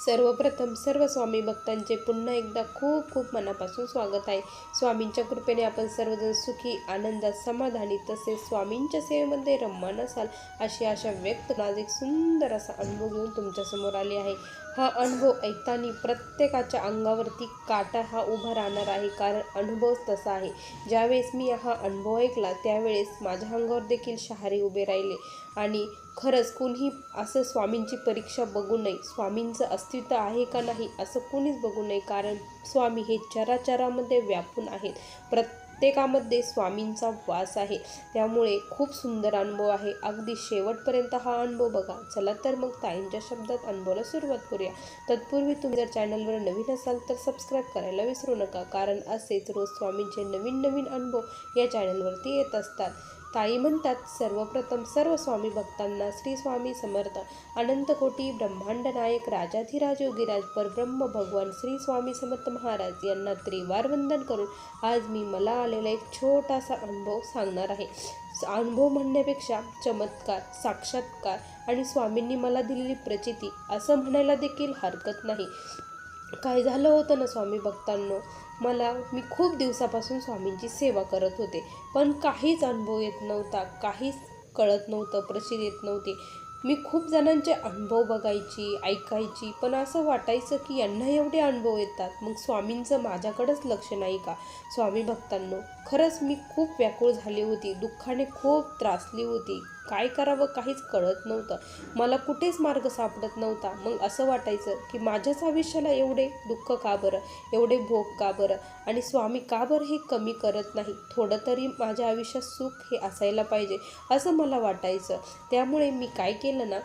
सर्वप्रथम सर्व स्वामी भक्तांचे पुन्हा एकदा खूप खूप मनापासून स्वागत आहे. स्वामींच्या कृपेने आपण सर्वजण सुखी आनंदात समाधानी तसेच स्वामींच्या सेवेमध्ये रममान असाल अशी आशा व्यक्त आज एक सुंदर असा अनुभव घेऊन तुमच्यासमोर आले आहे. हा अनुभव ऐकताना प्रत्येकाच्या अंगावरती काटा हा उभा राहणार आहे. कारण अनुभव तसा आहे. ज्यावेळेस मी हा अनुभव ऐकला त्यावेळेस माझ्या अंगावर देखील शहारे उभे राहिले. आणि खरंच कुणीही असं स्वामींची परीक्षा बघू नये. स्वामींचं अस्तित्व आहे का नाही असं कुणीच बघू नये. कारण स्वामी हे चराचरामध्ये व्यापून आहेत. प्रत्येकामध्ये स्वामींचा वास आहे. त्यामुळे खूप सुंदर अनुभव आहे. अगदी शेवटपर्यंत हा अनुभव बघा. चला तर मग ताईंच्या शब्दात अनुभवाला सुरुवात करूया. तत्पूर्वी तुम्ही जर चॅनलवर नवीन असाल तर सबस्क्राईब करायला विसरू नका. कारण असेच रोज स्वामींचे नवीन नवीन अनुभव या चॅनलवरती येत असतात. ताई म्हणतात सर्वप्रथम सर्व स्वामी भक्तांना श्री स्वामी समर्थ अनंतकोटी ब्रह्मांड नायक राजाधिराज योगीराज परब्रह्म भगवान श्री स्वामी समर्थ महाराज यांना त्रिवार वंदन करून आज मी मला आलेला एक छोटासा अनुभव सांगणार आहे. अनुभव म्हणण्यापेक्षा चमत्कार साक्षात्कार आणि स्वामींनी मला दिलेली प्रचिती असं म्हणायला देखील हरकत नाही. काय झालं होतं ना स्वामी भक्तांनो? मला मी खूप दिवसापासून स्वामींची सेवा करत होते. पण काहीच अनुभव येत नव्हता काहीच कळत नव्हतं प्रसिद्ध येत नव्हते. मी खूप जणांचे अनुभव बघायची ऐकायची पण असं वाटायचं की यांना एवढे अनुभव येतात. मग स्वामींचं माझ्याकडंच लक्ष नाही का? स्वामी भक्तांनो खरंच मी खूप व्याकुळ झाली होती. दुःखाने खूप त्रासली होती. काय करावं काहीच कळत नव्हतं. मला कुठेच मार्ग सापडत नव्हता. मग असं वाटायचं की माझ्याच आयुष्याला एवढे दुःख का बरं? एवढे भोग का बरं? आणि स्वामी का बरं हे कमी करत नाही? थोडं तरी माझ्या आयुष्यात सुख हे असायला पाहिजे असं मला वाटायचं. त्यामुळे मी काय केलं ना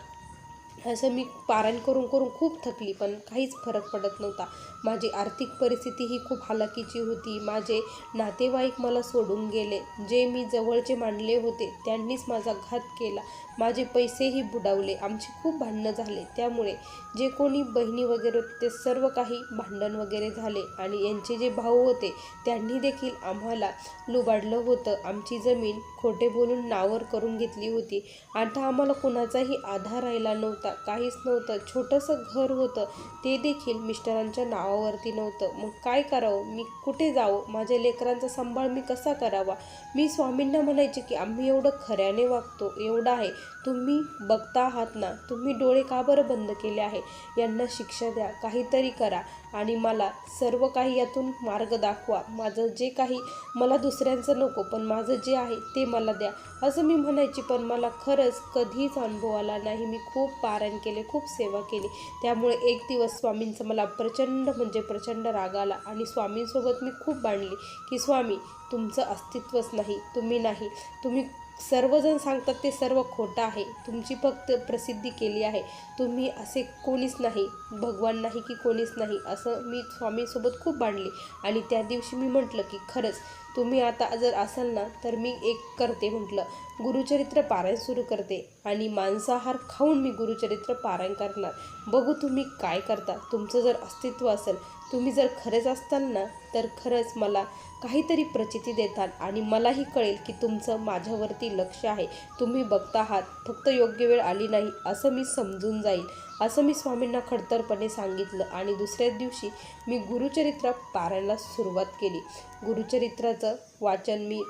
असं मी पारायण करून करून खूप थकली पण काहीच फरक पडत नव्हता. माझी आर्थिक परिस्थिती ही खूप हालाकीची होती. माझे नातेवाईक मला सोडून गेले. जे मी जवळचे मानले होते त्यांनीच माझा घात केला. माझे पैसेही बुडावले. आमची खूप भांडणं झाले. त्यामुळे जे कोणी बहिणी वगैरे होते ते सर्व काही भांडण वगैरे झाले. आणि यांचे जे भाऊ होते त्यांनी देखील आम्हाला लुबाडलं होतं. आमची जमीन खोटे बोलून नावर करून घेतली होती. आता आम्हाला कुणाचाही आधार राहिला नव्हता. काहीच नव्हतं. छोटंसं घर होतं. ते देखील मिस्टरांच्या नावावरती नव्हतं. मग काय करावं? मी कुठे जावं? माझ्या लेकरांचा सांभाळ मी कसा करावा? मी स्वामींना म्हणायचे की आम्ही एवढं खऱ्याने वागतो. एवढं आहे. तुम्ही बघता आहात ना? तुम्ही डोळे का बरं बंद केले आहे? यांना शिक्षा द्या. काहीतरी करा. आणि मला सर्व काही यातून मार्ग दाखवा. माझं जे काही मला दुसऱ्यांचं नको पण माझं जे आहे ते मला द्या. असं मी म्हणायची पण मला खरंच कधीच अनुभव आला नाही. मी खूप पारायण केले खूप सेवा केली. त्यामुळे एक दिवस स्वामींचं मला प्रचंड म्हणजे प्रचंड राग आला आणि स्वामींसोबत मी खूप बांधली की स्वामी तुमचं अस्तित्वच नाही तुम्ही नाही. तुम्ही सर्वजण सांगतात ते सर्व खोटं आहे. तुमची फक्त प्रसिद्धी केली आहे. तुम्ही असे कोणीच नाही भगवान नाही की कोणीच नाही असं मी स्वामींसोबत खूप भांडले. आणि त्या दिवशी मी म्हटलं की खरंच तुम्ही आता जर असाल ना तर मी एक करते म्हटलं. गुरुचरित्र पारायण सुरू करते आणि मांसाहार खाऊन मी गुरुचरित्र पारायण करणार. बघू तुम्ही काय करता. तुमचं जर अस्तित्व असेल तुम्ही जर खरेच असताल ना तर खरंच मला काहीतरी प्रचिती देताल आणि मलाही कळेल की तुमचं माझ्यावरती लक्ष आहे. तुम्ही बघता आहात फक्त योग्य वेळ आली नाही असं मी समजून जाईल असं मी स्वामींना खडतरपणे सांगितलं आणि दुसऱ्याच दिवशी मी गुरुचरित्र पारायणाला सुरुवात केली. गुरुचरित्राचं वाचन मी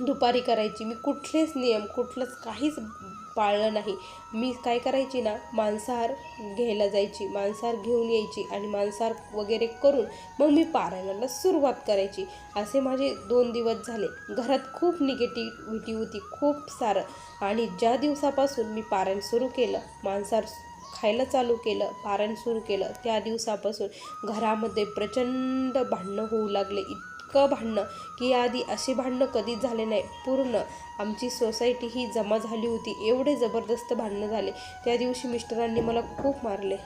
दुपारी करायची. मी कुठलेच नियम कुठलंच काहीच पाळलं नाही. मी काय करायची ना मांसाहार घ्यायला जायची. मांसाहार घेऊन यायची आणि मांसाहार वगैरे करून मग मी पारायणाला सुरुवात करायची. असे माझे दोन दिवस झाले. घरात खूप निगेटिव्हिटी होती खूप सारं. आणि ज्या दिवसापासून मी पारायण सुरू केलं मांसाहार खायला चालू केलं पारायण सुरू केलं त्या दिवसापासून घरामध्ये प्रचंड भांडणं होऊ लागले. इतकं भांडणं की याआधी असे भांडणं कधीच झाले नाही. पूर्ण आमची सोसायटी ही जमा झाली होती. एवढे जबरदस्त भांडणं झाले. त्या दिवशी मिस्टरांनी मला खूप मारले.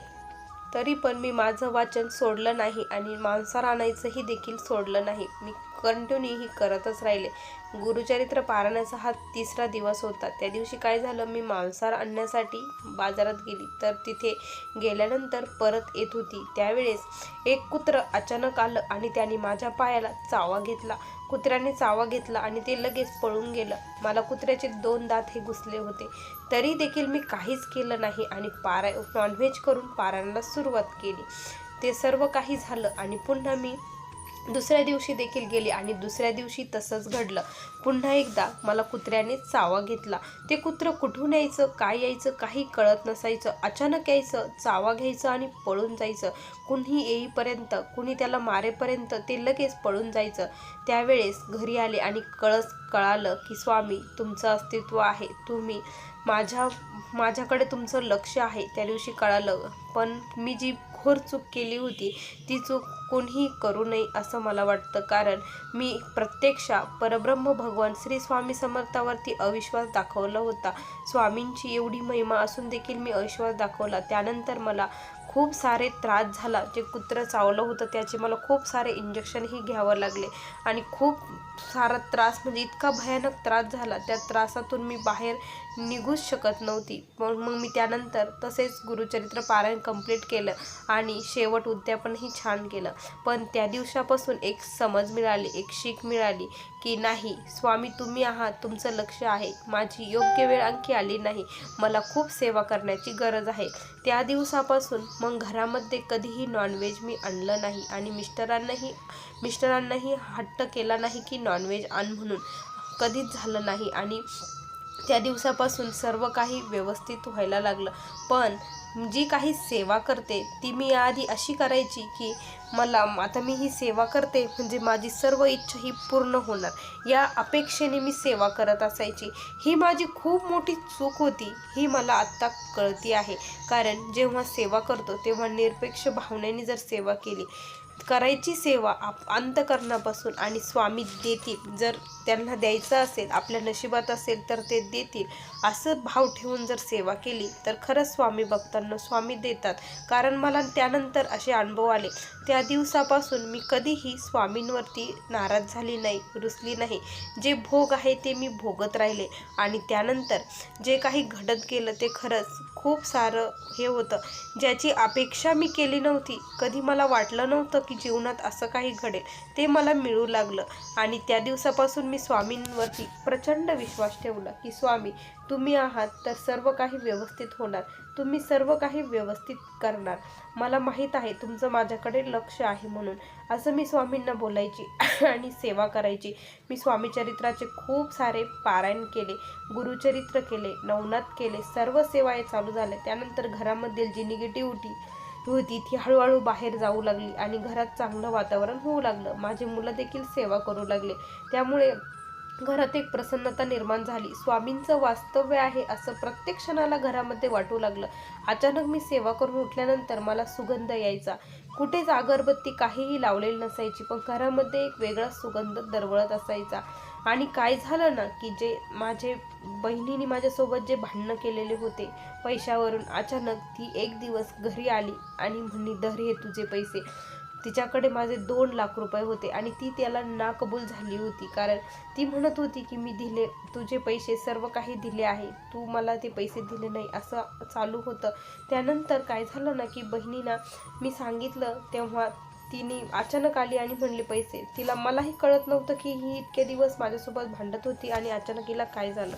तरी पण मी माझं वाचन सोडलं नाही आणि मांसार आणायचंही देखील सोडलं नाही. मी कंटिन्यू करतच राहिले. गुरुचरित्र पारायणाचा हा तिसरा दिवस होता. त्या दिवशी काय झालं? मी मांसाहार आणण्यासाठी बाजारात गेली. तर तिथे गेल्यानंतर परत येत होती. त्यावेळेस एक कुत्र अचानक आलं आणि त्याने माझ्या पायाला चावा घेतला. कुत्र्याने चावा घेतला आणि ते लगेच पळून गेलं. मला कुत्र्याचे दोन दात हे घुसले होते. तरी देखील मी काहीच केलं नाही आणि पारा नॉनव्हेज करून पारायणाला सुरुवात केली. ते सर्व काही झालं आणि पुन्हा मी दुसऱ्या दिवशी देखील गेले आणि दुसऱ्या दिवशी तसंच घडलं. पुन्हा एकदा मला कुत्र्याने चावा घेतला. ते कुत्रं कुठून यायचं काय यायचं काही कळत नसायचं. अचानक यायचं चावा घ्यायचं आणि पळून जायचं. कुणी येईपर्यंत कुणी त्याला मारेपर्यंत ते लगेच पळून जायचं. त्यावेळेस घरी आले आणि कळस कळालं की स्वामी तुमचं अस्तित्व आहे. तुम्ही माझ्या माझ्याकडे तुमचं लक्ष आहे. त्या दिवशी कळालं पण मी जी घोर चूक केली होती ती चूक कोणीही करू नये असं मला वाटतं. कारण मी प्रत्यक्षा परब्रह्म भगवान श्री स्वामी समर्थावरती अविश्वास दाखवला होता. स्वामींची एवढी महिमा असून देखील मी अविश्वास दाखवला. त्यानंतर मला खूप सारे त्रास झाला. जे कुत्रं चावलं होतं त्याचे मला खूप सारे इंजेक्शनही घ्यावं लागले. आणि खूप सारा त्रास म्हणजे इतका भयानक त्रास झाला. त्या त्रासातून मी बाहेर निघूच शकत नव्हती. मग मग मी त्यानंतर तसेच गुरुचरित्र पारायण कंप्लीट केलं आणि शेवट उद्यापनही छान केलं. पण त्या दिवसापासून एक समज मिळाली एक शीख मिळाली की नाही स्वामी तुम्ही आहात तुमचं लक्ष आहे. माझी योग्य वेळ आणखी आली नाही. मला खूप सेवा करण्याची गरज आहे. त्या दिवसापासून मग घरामध्ये कधीही नॉनव्हेज मी आणलं नाही आणि मिस्टरांनाही मिस्टरांनाही हट्ट केला नाही की नॉनव्हेज आण म्हणून. कधीच झालं नाही आणि त्या दिवसापासून सर्व काही व्यवस्थित व्हायला लागलं. पण जी काही सेवा करते ती मी आधी अशी करायची की मला आता मी ही सेवा करते म्हणजे माझी सर्व इच्छा ही पूर्ण होणार. या अपेक्षेने मी सेवा करत असायची. ही माझी खूप मोठी चूक होती ही मला आत्ता कळती आहे. कारण जेव्हा सेवा करतो तेव्हा निरपेक्ष भावनेने जर सेवा केली करायची सेवा आप अंतकरणापासून आणि स्वामी देतील. जर त्यांना द्यायचं असेल आपल्या नशिबात असेल तर ते देतील. असं भाव ठेवून जर सेवा केली तर खरंच स्वामी भक्तांना स्वामी देतात. कारण मला त्यानंतर असे अनुभव आले. त्या दिवसापासून मी कधीही स्वामींवरती नाराज झाली नाही रुसली नाही. जे भोग आहे ते मी भोगत राहिले. आणि त्यानंतर जे काही घडत गेलं ते खरंच खूप सारं हे होतं. ज्याची अपेक्षा मी केली नव्हती. कधी मला वाटलं नव्हतं की जीवनात असं काही घडेल. ते मला मिळू लागलं. आणि त्या दिवसापासून मी स्वामींवरती प्रचंड विश्वास ठेवला की स्वामी तुम्ही आहात तर सर्व काही व्यवस्थित होणार. तुम्ही सर्व काही व्यवस्थित करणार. मला माहीत आहे तुमचं माझ्याकडे लक्ष आहे म्हणून. असं मी स्वामींना बोलायची आणि सेवा करायची. मी स्वामीचरित्राचे खूप सारे पारायण केले गुरुचरित्र केले नवनाथ केले सर्व सेवा हे चालू झाल्या त्यानंतर घरामधील जी निगेटिव्हिटी होती ती हळूहळू बाहेर जाऊ लागली आणि घरात चांगलं वातावरण होऊ लागलं. माझी मुलं देखील सेवा करू लागले. त्यामुळे घरात एक प्रसन्नता निर्माण झाली. स्वामींचं वास्तव्य आहे असं प्रत्येक क्षणाला घरामध्ये वाटू लागलं. अचानक मी सेवा करून उठल्यानंतर मला सुगंध यायचा. कुठेच अगरबत्ती काहीही लावलेली नसायची पण घरामध्ये एक वेगळा सुगंध दरवळत असायचा. आणि काय झालं ना की जे माझे बहिणीने माझ्यासोबत जे भांडणं केलेले होते पैशावरून अचानक ती एक दिवस घरी आली आणि म्हणणी दर हे तुझे पैसे. तिच्याकडे माझे दोन लाख रुपये होते आणि ती त्याला नाकबूल झाली होती. कारण ती म्हणत होती की मी दिले तुझे पैसे सर्व काही दिले आहे. तू मला ते पैसे दिले नाही असं चालू होतं. त्यानंतर काय झालं ना की बहिणीना मी सांगितलं तेव्हा तिने अचानक आली आणि म्हणले पैसे. तिला मलाही कळत नव्हतं की ही इतके दिवस माझ्यासोबत भांडत होती आणि अचानक हिला काय झालं.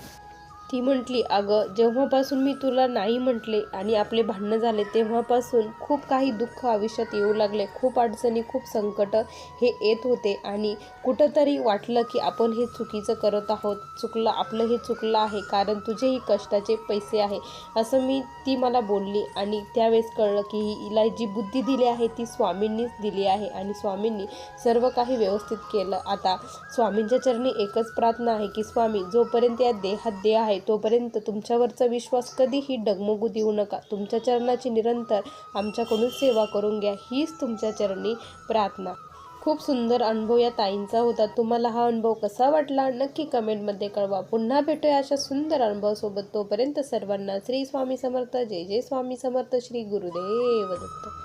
ती म्हटली अगं जेव्हापासून मी तुला नाही म्हटले आणि आपले भांडणं झाले तेव्हापासून खूप काही दुःख आयुष्यात येऊ लागले. खूप अडचणी खूप संकट हे येत होते आणि कुठंतरी वाटलं की आपण हे चुकीचं करत आहोत. चुकलं आपलं हे चुकलं आहे कारण तुझेही कष्टाचे पैसे आहे. असं मी ती मला बोलली आणि त्यावेळेस कळलं की हिला जी बुद्धी दिली आहे ती स्वामींनीच दिली आहे आणि स्वामींनी सर्व काही व्यवस्थित केलं. आता स्वामींच्या चरणी एकच प्रार्थना आहे की स्वामी जोपर्यंत या देहात देह आहे तोपर्यंत तुमच्यावरचा विश्वास कधीही डगमगू देऊ नका. तुमच्या चरणाची निरंतर आमच्याकडून सेवा करून घ्या. हीच तुमच्या चरणी प्रार्थना. खूप सुंदर अनुभव या ताईंचा होता. तुम्हाला हा अनुभव कसा वाटला? नक्की कमेंटमध्ये कळवा. पुन्हा भेटूया अशा सुंदर अनुभवासोबत. तोपर्यंत सर्वांना श्री स्वामी समर्थ. जय जय स्वामी समर्थ. श्री गुरुदेव दत्त.